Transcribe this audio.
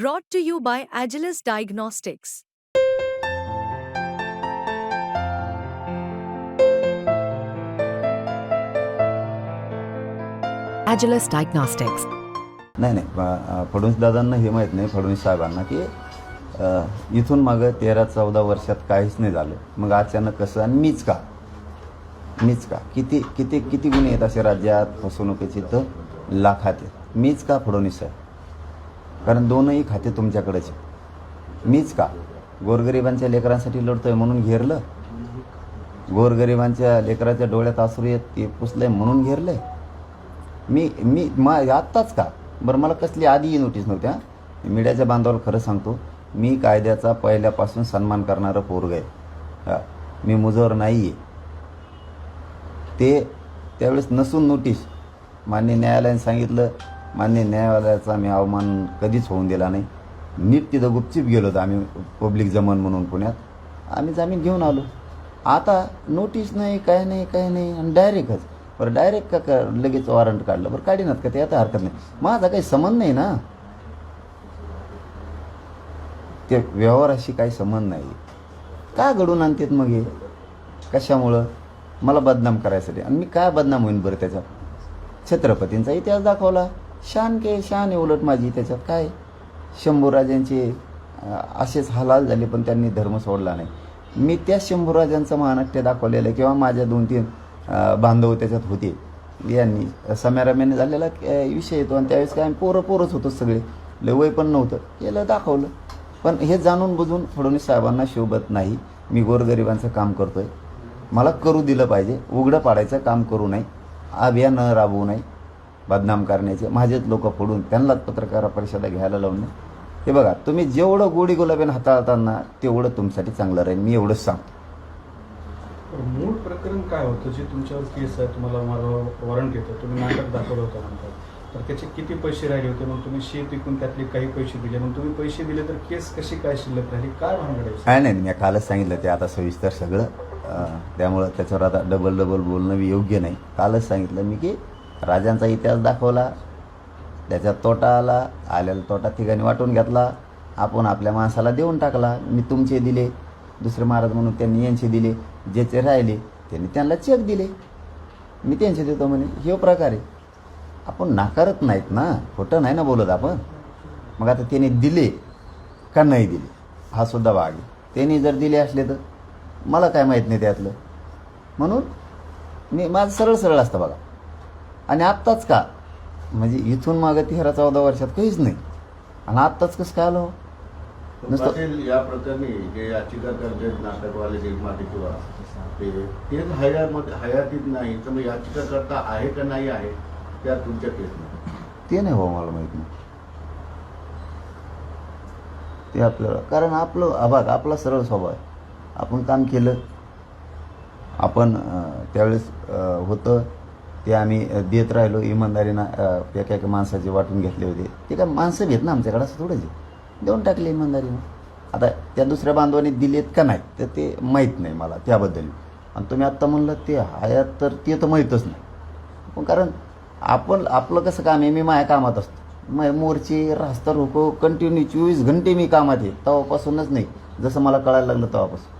Brought to you by Agilus Diagnostics. Agilus Diagnostics. नाही नाही. फडणवीस दादांना हे माहीत नाही फडणवीस साहेबांना की अ, इथून मागं तेरा चौदा वर्षात काहीच नाही झालं. मग अचानक कसं आणि मीच का? मीच का? किती किती किती गुन्हे आहेत असे राज्यात फसवणुकीचे तर लाखात आहेत. मीच का फडणवीस साहेब? कारण दोनही खाते तुमच्याकडेच मीच का? गोरगरिबांच्या लेकरांसाठी लढतोय म्हणून घेरलं? गोरगरिबांच्या लेकराच्या डोळ्यात आसरू येत ते पुसलंय म्हणून घेरलंय? मी मी मा आत्ताच का? बरं मला कसली आधीही नोटीस नव्हत्या मीडियाच्या बांधावर खरं सांगतो मी कायद्याचा पहिल्यापासून सन्मान करणारं पोरग आहे. हा, मी मुजवर नाही आहे ते त्यावेळेस नसून नोटीस मान्य न्यायालयाने सांगितलं मान्य न्यायालयाचा मी अवमान कधीच होऊन दिला नाही. नीट तिथं गुपचीप गेलो होतो आम्ही पब्लिक जमन म्हणून पुण्यात. आम्ही जामीन घेऊन आलो. आता नोटीस नाही काय नाही काय नाही आणि डायरेक्टच. बरं डायरेक्ट का का लगेच वॉरंट काढलं. बरं काढीनात का ते? आता हरकत नाही. माझा काही संबंध नाही ना. ते व्यवहाराशी काही संबंध नाही. का घडून आणतात मग हे? कशामुळं? मला बदनाम करायसाठी. आणि मी काय बदनाम होईन बरं त्याचा? छत्रपतींचा इतिहास दाखवला. शान के शान आहे उलट माझी त्याच्यात काय? शंभूराजांचे असेच हलाल झाले पण त्यांनी धर्म सोडला नाही. मी त्या शंभूराजांचं महानाट्य दाखवलेलं आहे किंवा माझ्या दोन तीन बांधव त्याच्यात होते. यांनी सम्यारम्याने झालेला विषय येतो. आणि त्यावेळेस काय आम्ही पोरं पोरच होतो सगळे. लय वय पण नव्हतं. केलं दाखवलं. पण हे जाणून बुजून फडणवीस साहेबांना शोभत नाही. मी गोरगरिबांचं काम करतोय. मला करू दिलं पाहिजे. उघडं पाडायचं काम करू नये. अभियान राबवू नये. बदनाम करण्याचे. माझेच लोक फोडून त्यांनाच पत्रकार परिषदा घ्यायला लावून हे बघा तुम्ही जेवढं गोडी गुलाबीन हाताळताना तेवढं तुमच्यासाठी चांगलं राहील. मी एवढंच सांगतो. मूळ प्रकरण काय होतं? जे तुमच्यावर केस आहे तुम्हाला वॉरंट येतं. तुम्ही नाटक दाखवलं होतं नंतर. तर त्याचे किती पैसे राहिले होते? मग तुम्ही शेत विकून त्यातले काही पैसे दिले. मग तुम्ही पैसे दिले तर केस कशी काय शिल्लक राहिली? काय भानगड काय नाही मी कालच सांगितलं ते आता सविस्तर सगळं. त्यामुळं त्याच्यावर आता डबल डबल बोलणं योग्य नाही. कालच सांगितलं मी की राजांचा इतिहास दाखवला त्याच्यात तोटा आला आलेला तोटा ठिकाणी वाटून घेतला आपण आपल्या माणसाला देऊन टाकला मी तुमचे दिले दुसरे महाराज म्हणून त्यांनी यांचे दिले ज्याचे राहिले त्यांनी त्यांना चेक दिले. मी त्यांचे देतो म्हणे हे प्रकार आहे. आपण नाकारत नाहीत ना खोटं नाही ना बोलत आपण. मग आता त्याने दिले का नाही दिले? हा सुद्धा भाग आहे. त्यांनी जर दिले असले तर मला काय माहीत नाही त्यातलं. म्हणून मी माझं सरळ सरळ असतं बघा. आणि आत्ताच का? म्हणजे इथून मागं तेरा चौदा वर्षात काहीच नाही. आणि आत्ताच कसं काय आलो? नुसतं या प्रकरणी जे याचिका करतात नाटकवाले निर्माते किंवा ते ते हयामध्ये हयातीत नाही. तर मग याचिका करता आहे का नाही आहे त्या तुमच्या केसमध्ये ते नाही हो मला माहीत नाही. ते आपल्याला कारण आपलं अभाग आपला सरळ स्वभाव आहे. आपण काम केलं. आपण त्यावेळेस होतं. ते आम्ही देत राहिलो इमानदारीनं एका एका माणसाचे वाटून घेतले होते. ते काय माणसं घेत ना आमच्याकडं असं थोडंच देऊन टाकले इमानदारीनं. आता त्या दुसऱ्या बांधवाने दिलेत का नाही तर ते माहीत नाही मला त्याबद्दल. आणि तुम्ही आत्ता म्हणलं ते हयात तर ते तर माहीतच नाही. पण कारण आपण आपलं कसं काम आहे मी माझ्या कामात असतो. मग मोर्चे रास्ता रोको कंटिन्यू चोवीस घंटे मी कामात आहे तेव्हापासूनच नाही. जसं मला कळायला लागलं तेव्हापासून